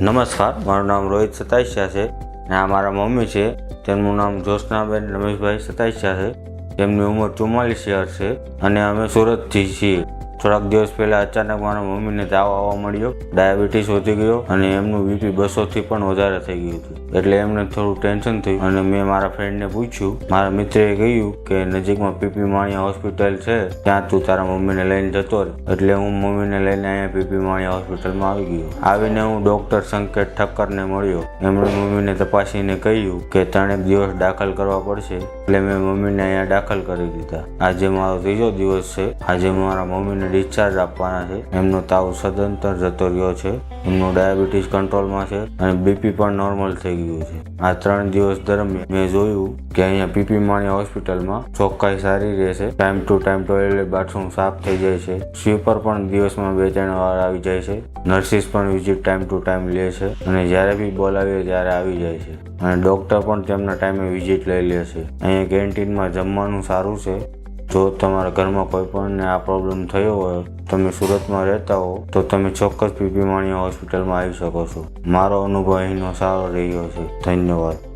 નમસ્કાર, મારું નામ રોહિત સતાઈશા છે અને આ મારા મમ્મી છે. તેમનું નામ જ્યોત્સનાબેન રમેશભાઈ સતાઈશા છે. તેમની ઉંમર ચુમ્માલીસ યર છે અને અમે સુરતથી છીએ. થોડાક દિવસ પહેલા અચાનક મારા મમ્મીને તાવ આવવા મળ્યો ડાયાબિટીસ વધી ગયો અને એમનું બીપી બસોથી પણ વધારે થઈ ગયું હતું. એટલે એમને થોડું ટેન્શન થયું અને મેં મારા ફ્રેન્ડને પૂછ્યું. મારા મિત્રએ કહ્યું કે નજીકમાં પીપી માણિયા હોસ્પિટલ છે, ત્યાં તું તારા મમ્મીને લઈને જતો રહે એટલે હું મમ્મીને લઈને અહીંયા પીપી માણિયા હોસ્પિટલમાં આવી ગયો. આવીને હું ડૉક્ટર સંકેત ઠક્કરને મળ્યો. એમણે મમ્મીને તપાસીને કહ્યું કે ત્રણેક દિવસ દાખલ કરવા પડશે. એટલે મેં મમ્મીને અહીંયા દાખલ કરી દીધા. આજે મારો ત્રીજો દિવસ છે. આજે મારા મમ્મીને ડિસ્ચાર્જ આપવાના છે. એમનો તાવ સદંતર જતો રહ્યો છે. એમનું ડાયાબિટીસ કંટ્રોલમાં છે અને બીપી પણ નોર્મલ થઈ ગયું છે. આ ત્રણ દિવસ દરમિયાન મેં જોયું કે અહીંયા પીપી માણી હોસ્પિટલમાં ચોખ્ખાઈ સારી રહેશે. Time to time toilet bathroom સાફ થઈ જાય છે. સ્વીપર પણ દિવસમાં બે ત્રણ વાર આવી જાય છે. નર્સિસ પણ વિઝિટ ટાઈમ ટુ ટાઈમ લે છે અને જ્યારે બી બોલાવીએ ત્યારે આવી જાય છે. અને ડૉક્ટર પણ તેમના ટાઈમે વિઝિટ લઈ લે છે. અહીંયા કેન્ટીનમાં જમવાનું સારું છે. જો તમારા ઘરમાં કોઈ પણને આ પ્રોબ્લેમ થયો હોય, તમે સુરતમાં રહેતા હો, તો તમે ચોક્કસ પીપી માણિયા હોસ્પિટલમાં આવી શકો છો. મારો અનુભવ અહીંનો સારો રહ્યો છે. ધન્યવાદ.